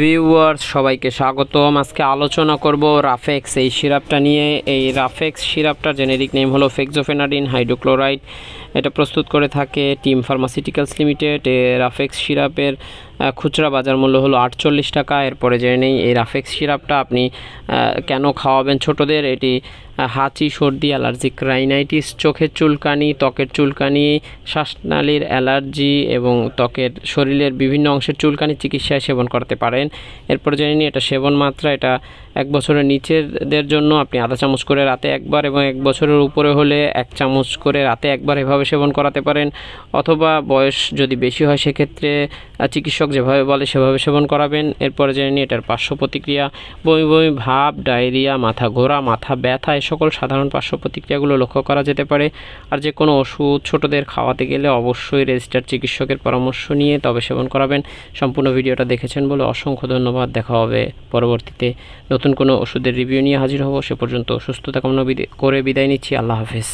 Viewers সবাইকে স্বাগতম। আজকে আলোচনা করব রাফেক্স এই সিরাপটা নিয়ে। এই রাফেক্স সিরাপটার জেনেরিক নেম হলো ফেক্সোফেনাডিন হাইড্রোক্লোরাইড এটা প্রস্তুত করে থাকে টিম ফার্মাসিউটিক্যালস লিমিটেড রাফেক্স সিরাপের খুচরা বাজার মূল্য হলো আটচল্লিশ টাকা। এরপরে জেনে নেই এই রাফেক্স সিরাপটা আপনি কেন খাওয়াবেন ছোটদের? এটি হাঁচি সর্দি অ্যালার্জিক রাইনাইটিস চোখের চুলকানি ত্বকের চুলকানি শ্বাসনালীর অ্যালার্জি এবং ত্বকের শরীরের বিভিন্ন অংশের চুলকানি চিকিৎসায় সেবন করতে পারেন। এরপর জেনে নিই এটা সেবন মাত্রা এটা এক বছরের নিচেরদের জন্য আপনি আধা চামচ করে রাতে একবার এবং এক বছরের উপরে হলে এক চামচ করে রাতে একবার এভাবে সেবন করাতে পারেন। অথবা বয়স যদি বেশি হয় সেক্ষেত্রে আহ, চিকিৎসক যেভাবে বলে সেভাবে সেবন করাবেন। এরপরে জেনে নিই এটার পার্শ্ব প্রতিক্রিয়া। বমি বমি, ভাব, ডায়রিয়া, মাথা ঘোরা, মাথা ব্যথা, এ সকল সাধারণ পার্শ্ব প্রতিক্রিয়াগুলো লক্ষ্য করা যেতে পারে। আর যে কোনো ওষুধ ছোটদের খাওয়াতে গেলে অবশ্যই রেজিস্টার চিকিৎসকের পরামর্শ নিয়ে তবে সেবন করাবেন। সম্পূর্ণ ভিডিওটা দেখেছেন বলে অসংখ্য ধন্যবাদ। দেখা হবে পরবর্তীতে। নতুন কোনো ওষুধের রিভিউ নিয়ে হাজির হব। সে পর্যন্ত সুস্থতা কামনা করে বিদায় নিচ্ছি। আল্লাহ হাফেজ।